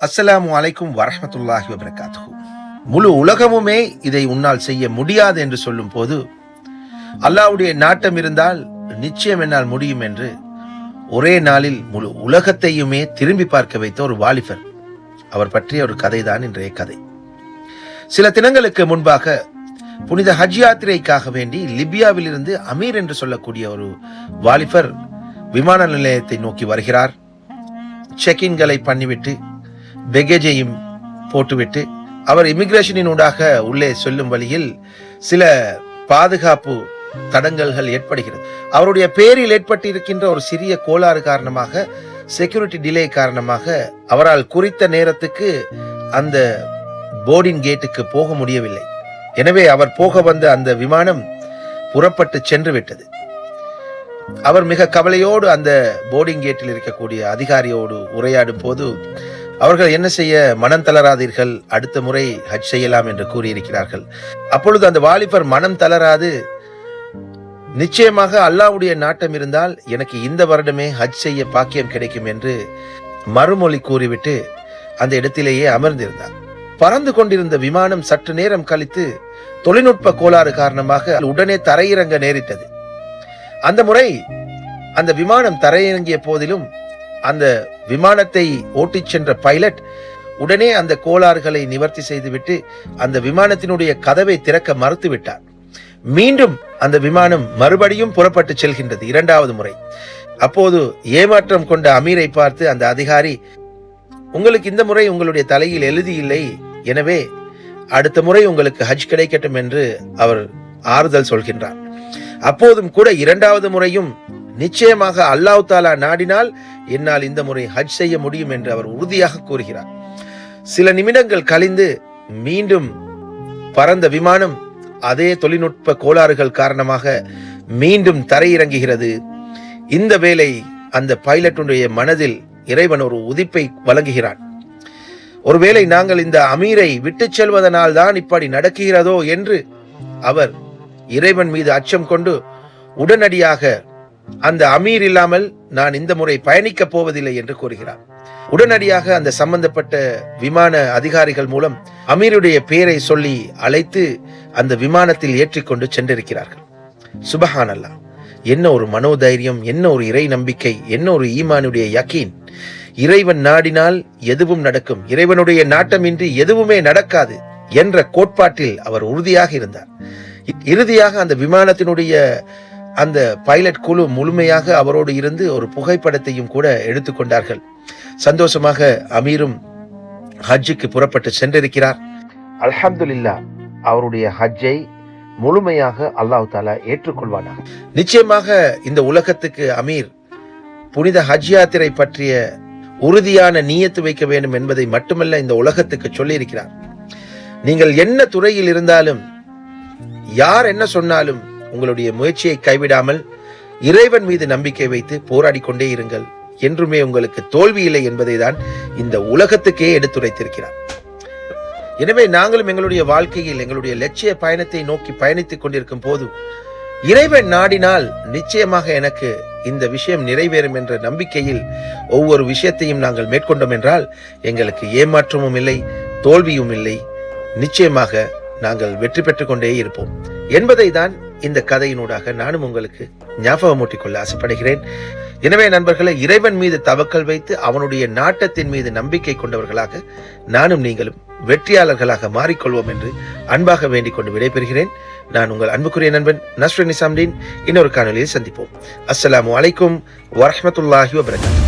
அஸ்ஸலாமு அலைக்கும் வரஹ்மத்துல்லாஹி வபரகாத்து முழு உலகமுமே இதை உன்னால் செய்ய முடியாது என்று சொல்லும் போது அல்லாவுடைய நாட்டம் இருந்தால் நிச்சயம் என்னால் முடியும் என்று ஒரே நாளில் முழு உலகத்தையுமே திரும்பி பார்க்க வைத்த ஒரு வாலிபர். அவர் பற்றிய ஒரு கதைதான் இன்றைய கதை. சில தினங்களுக்கு முன்பாக புனித ஹஜ் யாத்திரைக்காக வேண்டி லிபியாவிலிருந்து அமீர் என்று சொல்லக்கூடிய ஒரு வாலிபர் விமான நிலையத்தை நோக்கி வருகிறார். செக்இன்களை பண்ணிவிட்டு பெகேஜையும் போட்டுவிட்டு அவர் இமிகிரேஷனின் ஊடாக உள்ளே செல்லும் வழியில் சில பாதுகாப்பு தடங்கல்கள் ஏற்படுகிறது. அவருடைய பேரில் ஏற்பட்டிருக்கின்ற ஒரு சிறிய கோளாறு காரணமாக செக்யூரிட்டி டிலே காரணமாக அவரால் குறித்த நேரத்துக்கு அந்த போர்டிங் கேட்டுக்கு போக முடியவில்லை. எனவே அவர் போக வந்த அந்த விமானம் புறப்பட்டு சென்று விட்டது அவர் மிக கவலையோடு அந்த போர்டிங் கேட்டில் இருக்கக்கூடிய அதிகாரியோடு உரையாடும் போது அவர்கள் என்ன செய்ய மனம் தளராதீர்கள்? அடுத்த முறை ஹஜ் செய்யலாம் என்று கூறியிருக்கிறார்கள். அப்பொழுது அந்த வாலிபர் மனம் தளராது. நிச்சயமாக அல்லாஹ்வுடைய நாட்டம் இருந்தால் எனக்கு இந்த வருடமே ஹஜ் செய்ய பாக்கியம் கிடைக்கும் என்று மறுமொழி கூறிவிட்டு அந்த இடத்திலேயே அமர்ந்திருந்தார். பறந்து கொண்டிருந்த விமானம் சற்று நேரம் கழித்து தொழில்நுட்ப கோளாறு காரணமாக உடனே தரையிறங்க நேரிட்டது. அந்த முறை அந்த விமானம் தரையிறங்கிய போதிலும் அந்த விமானத்தை ஓட்டிச் சென்ற பைலட் உடனே அந்த கோளாறுகளை நிவர்த்தி செய்துவிட்டு அந்த விமானத்தினுடைய கதவை திறக்க மறுத்துவிட்டார். மீண்டும் அந்த விமானம் மறுபடியும் புறப்பட்டு செல்கின்றது இரண்டாவது முறை. அப்போது ஏமாற்றம் கொண்ட அமீரை பார்த்து அந்த அதிகாரி உங்களுக்கு இந்த முறை உங்களுடைய தலையில் எழுதி இல்லை எனவே அடுத்த முறை உங்களுக்கு ஹஜ் கிடைக்கட்டும் என்று அவர் ஆறுதல் சொல்கின்றார். அப்போதும் கூட இரண்டாவது முறையும் நிச்சயமாக அல்லாஹ் தாலா நாடினால் என்னால் இந்த முறை ஹஜ் செய்ய முடியும் என்று அவர் உறுதியாக கூறுகிறார். சில நிமிடங்கள் கழிந்து மீண்டும் பறந்த விமானம் அதே தொழில்நுட்ப கோளாறுகள் காரணமாக மீண்டும் தரையிறங்குகிறது. இந்த வேளை அந்த பைலட்டுடைய மனதில் இறைவன் ஒரு உதிப்பை வழங்குகிறான். ஒருவேளை நாங்கள் இந்த அமீரை விட்டுச் செல்வதனால் தான் இப்படி நடக்குகிறதோ என்று அவர் இறைவன் மீது அச்சம் கொண்டு உடனடியாக அந்த அமீர் இல்லாமல் நான் இந்த முறை பயணிக்கப் போவதில்லை என்று கூறுகிறார். உடனடியாக அந்த சம்பந்தப்பட்ட விமான அதிகாரிகள் மூலம் அமீருடைய பெயரை சொல்லி அழைத்து அந்த விமானத்தில் ஏற்றிக்கொண்டு சென்றிருக்கிறார்கள். சுபஹான் அல்லாஹ் என்ன ஒரு மனோதைரியம் என்ன ஒரு இறை நம்பிக்கை என்ன ஒரு ஈமானுடைய யக்கீன் இறைவன் நாடினால் எதுவும் நடக்கும் இறைவனுடைய நாட்டமின்றி எதுவுமே நடக்காது என்ற கோட்பாட்டில் அவர் உறுதியாக இருந்தார். இறுதியாக அந்த விமானத்தினுடைய அந்த பைலட் குழு முழுமையாக அவரோடு இருந்து ஒரு புகைப்படத்தையும் கூட எடுத்துக்கொண்டார்கள். சந்தோஷமாக அமீரும் ஹஜ்ஜுக்கு புறப்பட்டு சென்றிருக்கிறார். அல்ஹம்துலில்லா அவருடைய ஹஜ்ஜை முழுமையாக அல்லாஹ் தாலா ஏற்றுக்கொள்வானாக. நிச்சயமாக இந்த உலகத்துக்கு அமீர் புனித ஹஜ் யாத்திரை பற்றிய உறுதியான நீயத்து வைக்க வேண்டும் என்பதை மட்டுமல்ல இந்த உலகத்துக்கு சொல்லியிருக்கிறார். நீங்கள் என்ன துறையில் இருந்தாலும் யார் என்ன சொன்னாலும் உங்களுடைய முயற்சியை கைவிடாமல் இறைவன் மீது நம்பிக்கை வைத்து போராடி கொண்டே இருங்கள். என்றுமே உங்களுக்கு தோல்வி இல்லை என்பதை தான் இந்த உலகத்துக்கே எடுத்துரைத்திருக்கிறார். எனவே நாங்களும் எங்களுடைய வாழ்க்கையில் எங்களுடைய லட்சிய பயணத்தை நோக்கி பயணித்துக் கொண்டிருக்கும் போது இறைவன் நாடினால் நிச்சயமாக எனக்கு இந்த விஷயம் நிறைவேறும் என்ற நம்பிக்கையில் ஒவ்வொரு விஷயத்தையும் நாங்கள் மேற்கொண்டோம் என்றால் எங்களுக்கு ஏமாற்றமும் இல்லை தோல்வியும் இல்லை. நிச்சயமாக நாங்கள் வெற்றி பெற்றுக் கொண்டே இருப்போம். என்பதை தான் இந்த கதையினூடாக நானும் உங்களுக்கு ஞாபகமூட்டிக் கொள்ள ஆசைப்படுகிறேன். எனவே நண்பர்களை இறைவன் மீது தவக்கல் வைத்து அவனுடைய நாட்டத்தின் மீது நம்பிக்கை கொண்டவர்களாக நானும் நீங்களும் வெற்றியாளர்களாக மாறிக்கொள்வோம் என்று அன்பாக வேண்டிக் கொண்டு விடைபெறுகிறேன். நான் உங்கள் அன்புக்குரிய நண்பன் நஸ்ரு நிசாம்தீன். இன்னொரு காணொலியில் சந்திப்போம். அஸ்ஸலாமு அலைக்கும் வரமத்துல்லாஹி வபரகாத்துஹு